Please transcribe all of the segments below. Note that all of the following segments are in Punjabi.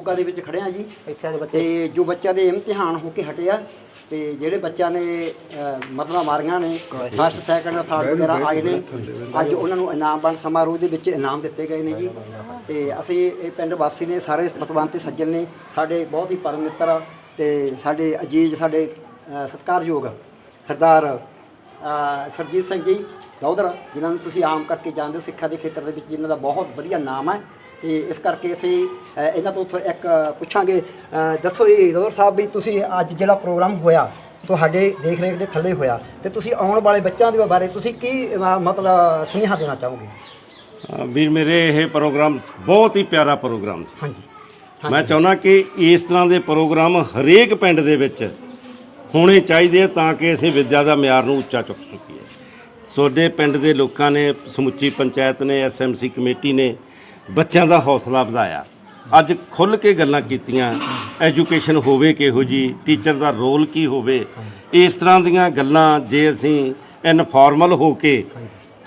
ਮੋਗਾ ਦੇ ਵਿੱਚ ਖੜੇ ਆ ਜੀ। ਇੱਥੇ ਦੇ ਬੱਚੇ। ਤੇ ਜੋ ਬੱਚਿਆਂ ਦੇ ਇਮਤਿਹਾਨ ਹੋ ਕੇ ਹਟੇ ਆ ਤੇ ਜਿਹੜੇ ਬੱਚਿਆਂ ਨੇ ਮਤਲਬ ਮਾਰੀਆਂ ਨੇ ਫਸਟ ਸੈਕੰਡ ਥਰਡ ਵਗੈਰਾ ਆਏ ਨੇ। ਅੱਜ ਉਹਨਾਂ ਨੂੰ ਇਨਾਮ ਵੰਡ ਸਮਾਰੋਹ ਦੇ ਵਿੱਚ ਇਨਾਮ ਦਿੱਤੇ ਗਏ ਨੇ ਜੀ। ਤੇ ਅਸੀਂ ਇਹ ਪਿੰਡ ਵਾਸੀ ਨੇ ਸਾਰੇ ਪਤਵੰਤੇ ਸੱਜਣ ਨੇ ਸਾਡੇ ਬਹੁਤ ਹੀ ਪਰਮ ਮਿੱਤਰ ਤੇ ਸਾਡੇ ਅਜੀਜ਼ ਸਾਡੇ ਸਤਿਕਾਰਯੋਗ ਸਰਦਾਰ ਸਰਜੀਤ ਸਿੰਘ ਜੀ ਦੌਦਰ ਜਿਨ੍ਹਾਂ ਨੂੰ ਤੁਸੀਂ ਆਮ ਕਰਕੇ ਜਾਣਦੇ ਹੋ ਸਿੱਖਿਆ ਦੇ ਖੇਤਰ ਦੇ ਵਿੱਚ ਜਿਨ੍ਹਾਂ ਦਾ ਬਹੁਤ ਵਧੀਆ ਨਾਮ ਹੈ। ਤੇ ਇਸ ਕਰਕੇ ਅਸੀਂ ਅ, ਇਹਨਾਂ ਤੋਂ ਥੋ- ਇੱਕ ਪੁੱਛਾਂਗੇ। ਅ, ਦੱਸੋ ਜੀ ਦੌਰ ਸਾਹਿਬ ਵੀ ਤੁਸੀਂ ਅੱਜ ਜਿਹੜਾ ਪ੍ਰੋਗਰਾਮ ਹੋਇਆ ਤੁਹਾਡੇ ਦੇਖ ਰੇਖ ਦੇ ਥੱਲੇ ਹੋਇਆ ਤੇ ਤੁਸੀਂ ਆਉਣ ਵਾਲੇ ਬੱਚਿਆਂ ਦੇ ਬਾਰੇ ਤੁਸੀਂ ਕੀ ਅ, ਮਤਲਬ ਸੁਨੇਹਾ ਦੇਣਾ ਚਾਹੋਗੇ? ਅ, ਵੀਰ ਮੇਰੇ ਇਹ ਪ੍ਰੋਗਰਾਮ ਬਹੁਤ ਹੀ ਪਿਆਰਾ ਪ੍ਰੋਗਰਾਮ ਸੀ। ਹਾਂਜੀ। ਮੈਂ ਚਾਹੁੰਦਾ ਕਿ ਇਸ ਤਰ੍ਹਾਂ ਦੇ ਪ੍ਰੋਗਰਾਮ ਹਰੇਕ ਪਿੰਡ ਦੇ ਵਿੱਚ ਹੋਣੇ ਚਾਹੀਦੇ ਆ ਤਾਂ ਕਿ ਅਸੀਂ ਵਿੱਦਿਆ ਦਾ ਮਿਆਰ ਨੂੰ ਉੱਚਾ ਚੁੱਕ ਸਕੀਏ। ਤੁਹਾਡੇ ਪਿੰਡ ਦੇ ਲੋਕਾਂ ਨੇ ਸਮੁੱਚੀ ਪੰਚਾਇਤ ਨੇ ਐਸਐਮਸੀ ਕਮੇਟੀ ਨੇ ਬੱਚਿਆਂ ਦਾ ਹੌਸਲਾ ਵਧਾਇਆ। ਅੱਜ ਖੁੱਲ੍ਹ ਕੇ ਗੱਲਾਂ ਕੀਤੀਆਂ। ਐਜੂਕੇਸ਼ਨ ਹੋਵੇ ਕਿਹੋ ਜੀ, ਟੀਚਰ ਦਾ ਰੋਲ ਕੀ ਹੋਵੇ, ਇਸ ਤਰ੍ਹਾਂ ਦੀਆਂ ਗੱਲਾਂ ਜੇ ਅਸੀਂ ਇਨਫਾਰਮਲ ਹੋ ਕੇ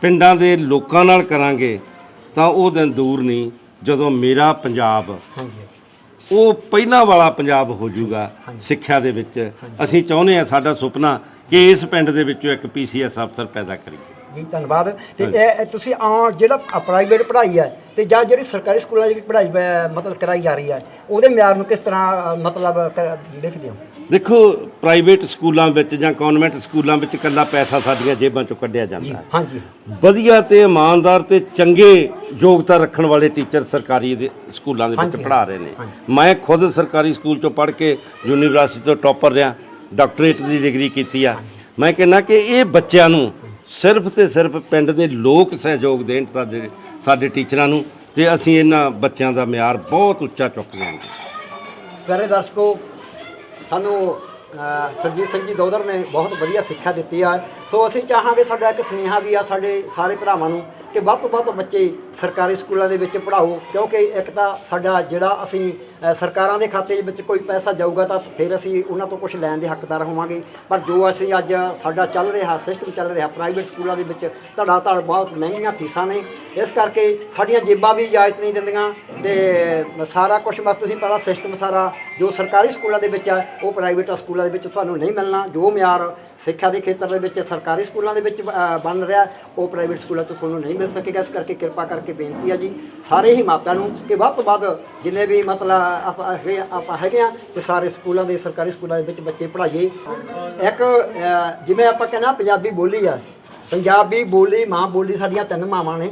ਪਿੰਡਾਂ ਦੇ ਲੋਕਾਂ ਨਾਲ ਕਰਾਂਗੇ, ਤਾਂ ਉਹ ਦਿਨ ਦੂਰ ਨਹੀਂ, ਜਦੋਂ ਮੇਰਾ ਪੰਜਾਬ, ਉਹ ਪਹਿਲਾਂ ਵਾਲਾ ਪੰਜਾਬ ਹੋ ਜਾਊਗਾ ਸਿੱਖਿਆ ਦੇ ਵਿੱਚ। ਅਸੀਂ ਚਾਹੁੰਦੇ ਆ ਸਾਡਾ ਸੁਪਨਾ ਕਿ ਇਸ ਪਿੰਡ ਦੇ ਵਿੱਚੋਂ ਇੱਕ ਪੀਸੀਐਸ ਅਫਸਰ ਪੈਦਾ ਕਰੀਏ। ਜੀ, ਧੰਨਵਾਦ। ਤੇ ਇਹ ਤੁਸੀਂ ਆ ਜਿਹੜਾ ਪ੍ਰਾਈਵੇਟ ਪੜ੍ਹਾਈ ਹੈ ਤੇ ਜਾਂ ਜਿਹੜੀ ਸਰਕਾਰੀ ਸਕੂਲਾਂ 'ਚ ਵੀ ਪੜ੍ਹਾਈ ਮਤਲਬ ਕਰਾਈ ਜਾ ਰਹੀ ਹੈ ਉਹਦੇ ਮਿਆਰ ਨੂੰ ਕਿਸ ਤਰ੍ਹਾਂ ਅ, ਮਤਲਬ ਕ- ਦੇਖਦੇ ਹੋ? ਦੇਖੋ ਪ੍ਰਾਈਵੇਟ ਸਕੂਲਾਂ ਵਿੱਚ ਜਾਂ ਕਨਵੈਂਟ ਸਕੂਲਾਂ ਵਿੱਚ ਇਕੱਲਾ ਪੈਸਾ ਸਾਡੀਆਂ ਜੇਬਾਂ ਚੋਂ ਕੱਢਿਆ ਜਾਂਦਾ ਹੈ। ਹਾਂਜੀ। ਵਧੀਆ ਤੇ ਇਮਾਨਦਾਰ ਤੇ ਚੰਗੇ ਯੋਗਤਾ ਰੱਖਣ ਵਾਲੇ ਟੀਚਰ ਸਰਕਾਰੀ ਦੇ ਸਕੂਲਾਂ ਦੇ ਵਿੱਚ ਹਾਂਜੀ। ਪੜ੍ਹਾ ਰਹੇ ਨੇ। ਮੈਂ ਖੁਦ ਸਰਕਾਰੀ ਸਕੂਲ ਚੋਂ ਪੜ੍ਹ ਕੇ ਯੂਨੀਵਰਸਿਟੀ ਤੋਂ ਟੌਪਰ ਰਿਹਾ ਡਾਕਟਰੇਟ ਦੀ ਡਿਗਰੀ ਕੀਤੀ ਆ। ਮੈਂ ਕਹਿੰਦਾ ਕਿ ਇਹ ਬੱਚਿਆਂ ਨੂੰ ਸਿਰਫ ਤੇ ਸਿਰਫ ਪਿੰਡ ਦੇ ਲੋਕ ਸਹਿਯੋਗ ਦੇਣ ਸਾਡੇ ਸਾਡੇ ਟੀਚਰਾਂ ਨੂੰ ਤੇ ਅਸੀਂ ਇਹਨਾਂ ਬੱਚਿਆਂ ਦਾ ਮਿਆਰ ਬਹੁਤ ਉੱਚਾ ਚੁੱਕ ਲਿਆਂਗੇ ਪਿਆਰੇ ਦਰਸ਼ਕੋ ਸਾਨੂੰ ਅ, ਸਰਜੀਤ ਸਿੰਘ ਜੀ ਦੋਦਰ ਨੇ ਬਹੁਤ ਵਧੀਆ ਸਿੱਖਿਆ ਦਿੱਤੀ ਆ। ਸੋ ਅਸੀਂ ਚਾਹਾਂਗੇ ਸਾਡਾ ਇੱਕ ਸੁਨੇਹਾ ਵੀ ਆ ਸਾਡੇ ਸਾਰੇ ਭਰਾਵਾਂ ਨੂੰ ਕਿ ਵੱਧ ਤੋਂ ਵੱਧ ਬੱਚੇ ਸਰਕਾਰੀ ਸਕੂਲਾਂ ਦੇ ਵਿੱਚ ਪੜ੍ਹਾਓ ਕਿਉਂਕਿ ਇੱਕ ਤਾਂ ਸਾਡਾ ਜਿਹੜਾ ਅਸੀਂ ਅ, ਸਰਕਾਰਾਂ ਦੇ ਖਾਤੇ ਵਿੱਚ ਕੋਈ ਪੈਸਾ ਜਾਊਗਾ ਤਾਂ ਫਿਰ ਅਸੀਂ ਉਹਨਾਂ ਤੋਂ ਕੁਝ ਲੈਣ ਦੇ ਹੱਕਦਾਰ ਹੋਵਾਂਗੇ। ਪਰ ਜੋ ਅਸੀਂ ਅੱਜ ਸਾਡਾ ਚੱਲ ਰਿਹਾ ਸਿਸਟਮ ਚੱਲ ਰਿਹਾ ਪ੍ਰਾਈਵੇਟ ਸਕੂਲਾਂ ਦੇ ਵਿੱਚ ਧੜਾ ਧੜ ਬਹੁਤ ਮਹਿੰਗੀਆਂ ਫੀਸਾਂ ਨੇ। ਇਸ ਕਰਕੇ ਸਾਡੀਆਂ ਜੇਬਾਂ ਵੀ ਇਜਾਜ਼ਤ ਨਹੀਂ ਦਿੰਦੀਆਂ ਤੇ ਸਾਰਾ ਕੁਝ ਬਸ ਤੁਸੀਂ ਪਤਾ ਸਿਸਟਮ ਸਾਰਾ ਜੋ ਸਰਕਾਰੀ ਸਕੂਲਾਂ ਦੇ ਵਿੱਚ ਹੈ ਉਹ ਪ੍ਰਾਈਵੇਟ ਸਕੂਲਾਂ ਦੇ ਵਿੱਚ ਤੁਹਾਨੂੰ ਨਹੀਂ ਮਿਲਣਾ। ਜੋ ਮਿਆਰ ਸਿੱਖਿਆ ਦੇ ਖੇਤਰ ਦੇ ਵਿੱਚ ਸਰ ਸਰਕਾਰੀ ਸਕੂਲਾਂ ਦੇ ਵਿੱਚ ਅ, ਬਣ ਰਿਹਾ। ਉਹ ਪ੍ਰਾਈਵੇਟ ਸਕੂਲਾਂ ਤੋਂ ਤੁਹਾਨੂੰ ਨਹੀਂ ਮਿਲ ਸਕੇਗਾ। ਇਸ ਕਰਕੇ ਕਿਰਪਾ ਕਰਕੇ ਬੇਨਤੀ ਹੈ ਜੀ ਸਾਰੇ ਹੀ ਮਾਪਿਆਂ ਨੂੰ ਕਿ ਵੱਧ ਤੋਂ ਵੱਧ ਜਿੰਨੇ ਵੀ ਮਤਲਬ ਆਪਾਂ ਹੈਗੇ ਆਪਾਂ ਹੈਗੇ ਆ ਤੇ ਸਾਰੇ ਸਕੂਲਾਂ ਦੇ ਸਰਕਾਰੀ ਸਕੂਲਾਂ ਦੇ ਵਿੱਚ ਬੱਚੇ ਪੜ੍ਹਾਈਏ। ਇੱਕ ਅ, ਜਿਵੇਂ ਆਪਾਂ ਕਹਿੰਦਾ ਪੰਜਾਬੀ ਬੋਲੀ ਆ। ਪੰਜਾਬੀ ਬੋਲੀ ਮਾਂ ਬੋਲੀ ਸਾਡੀਆਂ ਤਿੰਨ ਮਾਵਾਂ ਨੇ।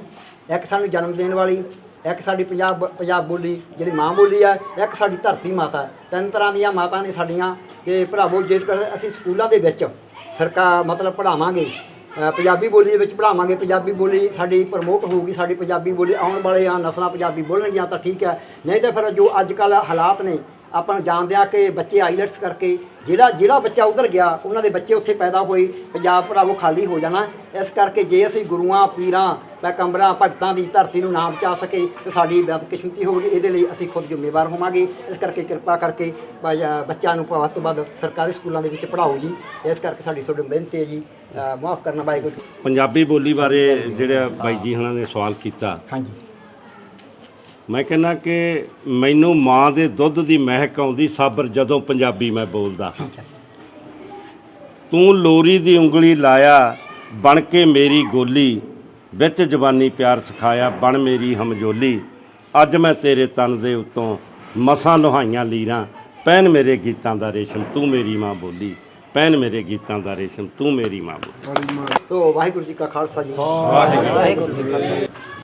ਇੱਕ ਸਾਨੂੰ ਜਨਮ ਦੇਣ ਵਾਲੀ ਇੱਕ ਸਾਡੀ ਪੰਜਾਬ ਪੰਜਾਬ ਬੋਲੀ ਜਿਹੜੀ ਮਾਂ ਬੋਲੀ ਆ ਇੱਕ ਸਾਡੀ ਧਰਤੀ ਮਾਤਾ। ਤਿੰਨ ਤਰ੍ਹਾਂ ਦੀਆਂ ਮਾਤਾ ਨੇ ਸਾਡੀਆਂ। ਕਿ ਭਰਾਵੋ ਜਿਸ ਕਰ ਅਸੀਂ ਸਕੂਲਾਂ ਦੇ ਵਿੱਚ ਸਰਕਾਰ ਮਤਲਬ ਪੜ੍ਹਾਵਾਂਗੇ। ਪੰਜਾਬੀ ਬੋਲੀ ਦੇ ਵਿੱਚ ਪੜ੍ਹਾਵਾਂਗੇ। ਪੰਜਾਬੀ ਬੋਲੀ ਸਾਡੀ ਪ੍ਰਮੋਟ ਹੋਊਗੀ, ਸਾਡੀ ਪੰਜਾਬੀ ਬੋਲੀ ਆਉਣ ਵਾਲੇ ਆ, ਨਸਲਾਂ ਪੰਜਾਬੀ ਬੋਲਣਗੀਆਂ ਤਾਂ ਠੀਕ ਹੈ। ਨਹੀਂ ਤਾਂ ਫਿਰ ਜੋ ਅੱਜ ਕੱਲ ਹਾਲਾਤ ਨੇ, ਆਪਾਂ ਜਾਣਦੇ ਆ ਕਿ ਬੱਚੇ ਆਈਲੈਟਸ ਕਰਕੇ ਜਿਹੜਾ ਜਿਹੜਾ ਬੱਚਾ ਉਧਰ ਗਿਆ, ਉਹਨਾਂ ਦੇ ਬੱਚੇ ਉੱਥੇ ਪੈਦਾ ਹੋਏ, ਪੰਜਾਬ ਭਰਾਵੋ ਖਾਲੀ ਹੋ ਜਾਣਾ। ਇਸ ਕਰਕੇ ਜੇ ਅਸੀਂ ਗੁਰੂਆਂ, ਪੀਰਾਂ ਪੈਗੰਬਰਾਂ ਭਗਤਾਂ ਦੀ ਧਰਤੀ ਨੂੰ ਨਾ ਬਚਾ ਸਕੇ ਤੇ ਸਾਡੀ ਬਦਕਿਸਮਤੀ ਹੋਵੇਗੀ ਇਹਦੇ ਲਈ ਅਸੀਂ ਖੁਦ ਜ਼ਿੰਮੇਵਾਰ ਹੋਵਾਂਗੇ। ਇਸ ਕਰਕੇ ਕਿਰਪਾ ਕਰਕੇ ਬੱਚਿਆਂ ਨੂੰ ਵੱਧ ਤੋਂ ਵੱਧ ਸਰਕਾਰੀ ਸਕੂਲਾਂ ਦੇ ਵਿੱਚ ਪੜ੍ਹਾਓ ਜੀ। ਇਸ ਕਰਕੇ ਸਾਡੀ ਤੁਹਾਡੀ ਬੇਨਤੀ ਹੈ ਜੀ। ਮਾਫ ਕਰਨਾ ਵਾਹਿਗੁਰੂ ਪੰਜਾਬੀ ਬੋਲੀ ਬਾਰੇ ਜਿਹੜਾ ਬਾਈ ਜੀ ਹਣਾ ਨੇ ਸਵਾਲ ਕੀਤਾ। ਹਾਂਜੀ। ਮੈਂ ਕਹਿੰਦਾ ਕਿ ਮੈਨੂੰ ਮਾਂ ਦੇ ਦੁੱਧ ਦੀ ਮਹਿਕ ਆਉਂਦੀ ਸਾਬਰ ਜਦੋਂ ਪੰਜਾਬੀ ਮੈਂ ਬੋਲਦਾ। ਤੂੰ ਲੋਰੀ ਦੀ ਉਂਗਲੀ ਲਾਇਆ ਬਣ ਕੇ ਮੇਰੀ ਗੋਲੀ। ਵਿੱਚ ਜਵਾਨੀ ਪਿਆਰ ਸਿਖਾਇਆ ਬਣ ਮੇਰੀ ਹਮਜੋਲੀ ਅੱਜ ਮੈਂ ਤੇਰੇ ਤਨ ਦੇ ਉੱਤੋਂ ਮਸਾਂ ਲੋਹਾਈਆਂ ਲੀਰਾਂ ਪਹਿਨ ਮੇਰੇ ਗੀਤਾਂ ਦਾ ਰੇਸ਼ਮ ਤੂੰ ਮੇਰੀ ਮਾਂ ਬੋਲੀ ਪਹਿਨ ਮੇਰੇ ਗੀਤਾਂ ਦਾ ਰੇਸ਼ਮ ਤੂੰ ਮੇਰੀ ਮਾਂ ਬੋਲੀ ਤੋ ਵਾਹਿਗੁਰੂ ਜੀ ਕਾ ਖਾਲਸਾ ਜੀ ਵਾਹਿਗੁਰੂ ਜੀ ਕੀ ਫਤਿਹ